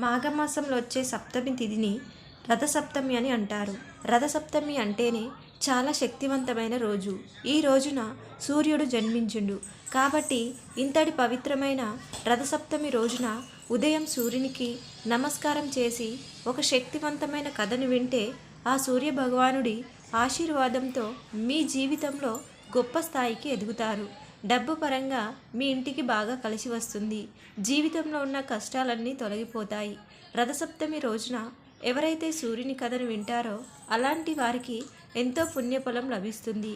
మాఘమాసంలో వచ్చే సప్తమి తిథిని రథసప్తమి అని అంటారు. రథసప్తమి అంటేనే చాలా శక్తివంతమైన రోజు. ఈ రోజున సూర్యుడు జన్మించిండు. కాబట్టి ఇంతటి పవిత్రమైన రథసప్తమి రోజున ఉదయం సూర్యునికి నమస్కారం చేసి ఒక శక్తివంతమైన కథను వింటే ఆ సూర్య భగవానుడి ఆశీర్వాదంతో మీ జీవితంలో గొప్ప స్థాయికి ఎదుగుతారు. డబ్బు పరంగా మీ ఇంటికి బాగా కలిసి వస్తుంది. జీవితంలో ఉన్న కష్టాలన్నీ తొలగిపోతాయి. రథసప్తమి రోజున ఎవరైతే సూర్యుని కథను వింటారో అలాంటి వారికి ఎంతో పుణ్యఫలం లభిస్తుంది.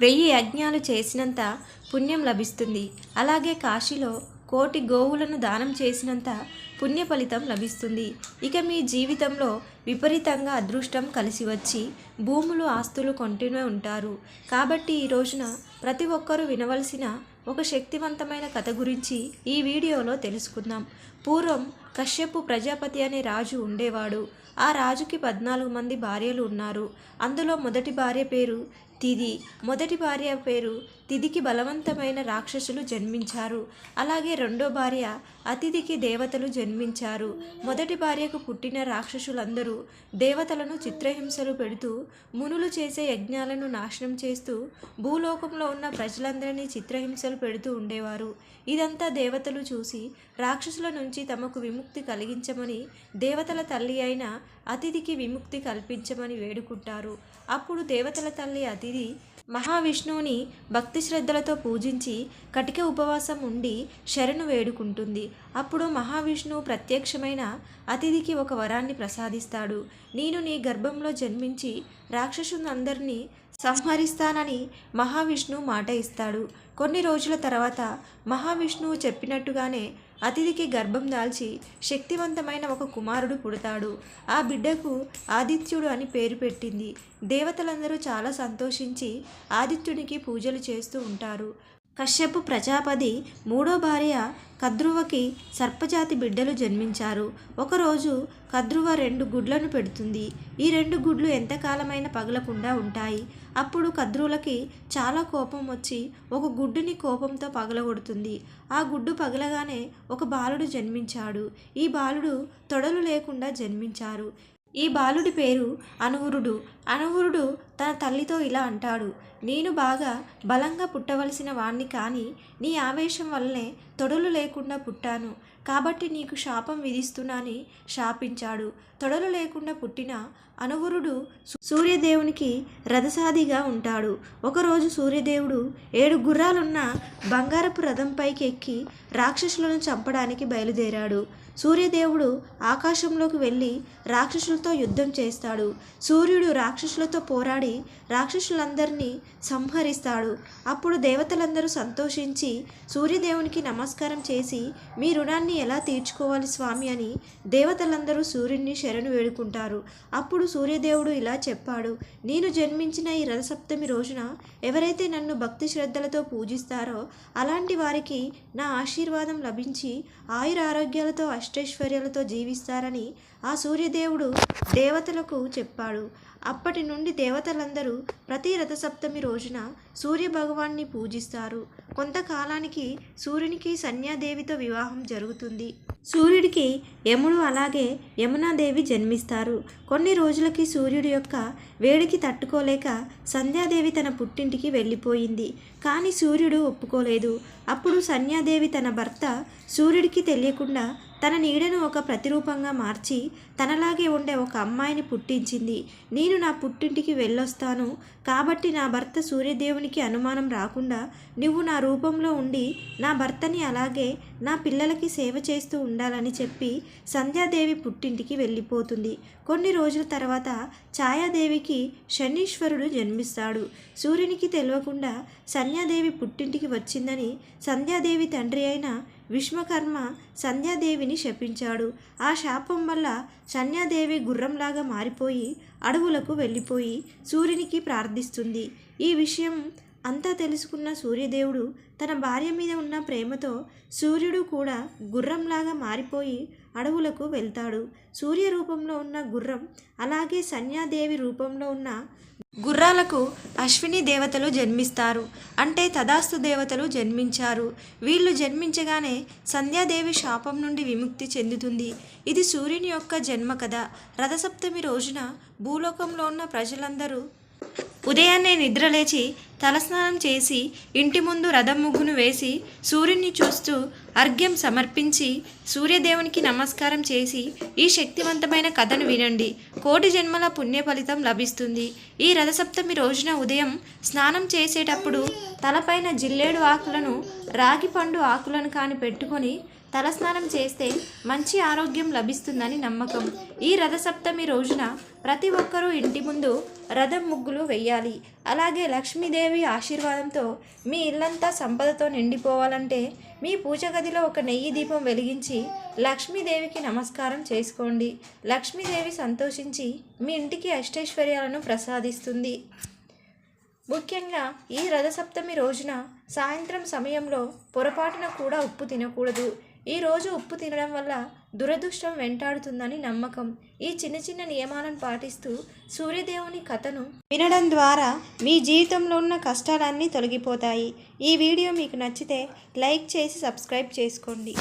వెయ్యి యజ్ఞాలు చేసినంత పుణ్యం లభిస్తుంది. అలాగే కాశీలో కోటి గోవులను దానం చేసినంత పుణ్య ఫలితం లభిస్తుంది. ఇక మీ జీవితంలో విపరీతంగా అదృష్టం కలిసి వచ్చి భూములు ఆస్తులు కొంటూనే ఉంటారు. కాబట్టి ఈ రోజున ప్రతి ఒక్కరూ వినవలసిన ఒక శక్తివంతమైన కథ గురించి ఈ వీడియోలో తెలుసుకుందాం. పూర్వం కశ్యపు ప్రజాపతి అనే రాజు ఉండేవాడు. ఆ రాజుకి పద్నాలుగు మంది భార్యలు ఉన్నారు. అందులో మొదటి భార్య పేరు తిది. మొదటి భార్య పేరు తిదికి బలవంతమైన రాక్షసులు జన్మించారు. అలాగే రెండో భార్య అతిథికి దేవతలు జన్మించారు. మొదటి భార్యకు పుట్టిన రాక్షసులందరూ దేవతలను చిత్రహింసలు పెడుతూ మునులు చేసే యజ్ఞాలను నాశనం చేస్తూ భూలోకంలో ఉన్న ప్రజలందరినీ చిత్రహింసలు పెడుతూ ఉండేవారు. ఇదంతా దేవతలు చూసి రాక్షసుల నుంచి తమకు విముక్తి కలిగించమని దేవతల తల్లి అయిన అతిథికి విముక్తి కల్పించమని వేడుకుంటారు. అప్పుడు దేవతల తల్లి అతిథి మహావిష్ణువుని భక్తి శ్రద్ధలతో పూజించి కటిక ఉపవాసం ఉండి శరణు వేడుకుంటుంది. అప్పుడు మహావిష్ణువు ప్రత్యక్షమైన అతిథికి ఒక వరాన్ని ప్రసాదిస్తాడు. నేను నీ గర్భంలో జన్మించి రాక్షసులందరినీ సంహరిస్తానని మహావిష్ణువు మాట ఇస్తాడు. కొన్ని రోజుల తర్వాత మహావిష్ణువు చెప్పినట్టుగానే అతిథికి గర్భం దాల్చి శక్తివంతమైన ఒక కుమారుడు పుడతాడు. ఆ బిడ్డకు ఆదిత్యుడు అని పేరు పెట్టింది. దేవతలందరూ చాలా సంతోషించి ఆదిత్యునికి పూజలు చేస్తూ ఉంటారు. కశ్యపు ప్రజాపతి మూడో భార్య కద్రువకి సర్పజాతి బిడ్డలు జన్మించారు. ఒకరోజు కద్రువ రెండు గుడ్లను పెడుతుంది. ఈ రెండు గుడ్లు ఎంతకాలమైన పగలకుండా ఉంటాయి. అప్పుడు కద్రువులకి చాలా కోపం వచ్చి ఒక గుడ్డుని కోపంతో పగలగొడుతుంది. ఆ గుడ్డు పగలగానే ఒక బాలుడు జన్మించాడు. ఈ బాలుడు తొడలు లేకుండా జన్మించారు. ఈ బాలుడి పేరు అనువురుడు అనువురుడు తన తల్లితో ఇలా అంటాడు నేను బాగా బలంగా పుట్టవలసిన వాణ్ణి కానీ నీ ఆవేశం వల్లనే తొడలు లేకుండా పుట్టాను. కాబట్టి నీకు శాపం విధిస్తున్నాని శాపించాడు. తొడలు లేకుండా పుట్టిన అనువురుడు సూర్యదేవునికి రథసాదిగా ఉంటాడు. ఒకరోజు సూర్యదేవుడు ఏడు గుర్రాలున్న బంగారపు రథంపైకి ఎక్కి రాక్షసులను చంపడానికి బయలుదేరాడు. సూర్యదేవుడు ఆకాశంలోకి వెళ్ళి రాక్షసులతో యుద్ధం చేస్తాడు. సూర్యుడు రాక్షసులతో పోరాడి రాక్షసులందరినీ సంహరిస్తాడు. అప్పుడు దేవతలందరూ సంతోషించి సూర్యదేవునికి నమస్కారం చేసి మీ రుణాన్ని ఎలా తీర్చుకోవాలి స్వామి అని దేవతలందరూ సూర్యుడిని శరణు వేడుకుంటారు. అప్పుడు సూర్యదేవుడు ఇలా చెప్పాడు నేను జన్మించిన ఈ రథసప్తమి రోజున ఎవరైతే నన్ను భక్తి శ్రద్ధలతో పూజిస్తారో అలాంటి వారికి నా ఆశీర్వాదం లభించి ఆయుర ఆరోగ్యాలతో అష్టైశ్వర్యాలతో జీవిస్తారని ఆ సూర్యదేవుడు దేవతలకు చెప్పాడు. అప్పటి నుండి దేవతలందరూ ప్రతి రథసప్తమి రోజున సూర్య భగవాన్ని పూజిస్తారు. కొంతకాలానికి సూర్యునికి సన్యాదేవితో వివాహం జరుగుతుంది. సూర్యుడికి యముడు అలాగే యమునాదేవి జన్మిస్తారు. కొన్ని రోజులకి సూర్యుడి యొక్క వేడికి తట్టుకోలేక సంధ్యాదేవి తన పుట్టింటికి వెళ్ళిపోయింది. కానీ సూర్యుడు ఒప్పుకోలేదు. అప్పుడు సంధ్యాదేవి తన భర్త సూర్యుడికి తెలియకుండా తన నీడను ఒక ప్రతిరూపంగా మార్చి తనలాగే ఉండే ఒక అమ్మాయిని పుట్టించింది. నేను నా పుట్టింటికి వెళ్ళొస్తాను. కాబట్టి నా భర్త సూర్యదేవునికి అనుమానం రాకుండా నువ్వు నా రూపంలో ఉండి నా భర్తని అలాగే నా పిల్లలకి సేవ చేస్తూ ఉండాలని చెప్పి సంధ్యాదేవి పుట్టింటికి వెళ్ళిపోతుంది. కొన్ని రోజుల తర్వాత ఛాయాదేవికి శనీశ్వరుడు జన్మిస్తాడు. సూర్యునికి తెలియకుండా సంధ్యాదేవి పుట్టింటికి వచ్చిందని సంధ్యాదేవి తండ్రి అయిన విశ్వకర్మ సంధ్యాదేవిని శపించాడు. ఆ శాపం వల్ల సంధ్యాదేవి గుర్రంలాగా మారిపోయి అడవులకు వెళ్ళిపోయి సూర్యునికి ప్రార్థిస్తుంది. ఈ విషయం అంతా తెలుసుకున్న సూర్యదేవుడు తన భార్య మీద ఉన్న ప్రేమతో సూర్యుడు కూడా గుర్రంలాగా మారిపోయి అడవులకు వెళ్తాడు. సూర్య రూపంలో ఉన్న గుర్రం అలాగే సన్యాదేవి రూపంలో ఉన్న గుర్రాలకు అశ్విని దేవతలు జన్మిస్తారు. అంటే తదాస్తు దేవతలు జన్మించారు. వీళ్ళు జన్మించగానే సంధ్యాదేవి శాపం నుండి విముక్తి చెందుతుంది. ఇది సూర్యుని యొక్క జన్మ కథ. రథసప్తమి రోజున భూలోకంలో ఉన్న ప్రజలందరూ ఉదయాన్నే నిద్రలేచి తలస్నానం చేసి ఇంటి ముందు రథం ముగ్గును వేసి సూర్యుని చూస్తూ అర్ఘ్యం సమర్పించి సూర్యదేవునికి నమస్కారం చేసి ఈ శక్తివంతమైన కథను వినండి. కోటి జన్మల పుణ్య ఫలితం లభిస్తుంది. ఈ రథసప్తమి రోజున ఉదయం స్నానం చేసేటప్పుడు తలపైన జిల్లేడు ఆకులను రాగి పండు ఆకులను కాని పెట్టుకొని తలస్నానం చేస్తే మంచి ఆరోగ్యం లభిస్తుందని నమ్మకం. ఈ రథసప్తమి రోజున ప్రతి ఒక్కరూ ఇంటి ముందు రథం ముగ్గులు వెయ్యాలి. అలాగే లక్ష్మీదేవి ఆశీర్వాదంతో మీ ఇల్లంతా సంపదతో నిండిపోవాలంటే మీ పూజ గదిలో ఒక నెయ్యి దీపం వెలిగించి లక్ష్మీదేవికి నమస్కారం చేసుకోండి. లక్ష్మీదేవి సంతోషించి మీ ఇంటికి అష్టైశ్వర్యాలను ప్రసాదిస్తుంది. ముఖ్యంగా ఈ రథసప్తమి రోజున సాయంత్రం సమయంలో పొరపాటున కూడా ఉప్పు తినకూడదు. ఈరోజు ఉప్పు తినడం వల్ల దురదృష్టం వెంటాడుతుందని నమ్మకం. ఈ చిన్న చిన్న నియమాలను పాటిస్తూ సూర్యదేవుని కథను వినడం ద్వారా మీ జీవితంలో ఉన్న కష్టాలన్నీ తొలగిపోతాయి. ఈ వీడియో మీకు నచ్చితే లైక్ చేసి సబ్స్క్రైబ్ చేసుకోండి.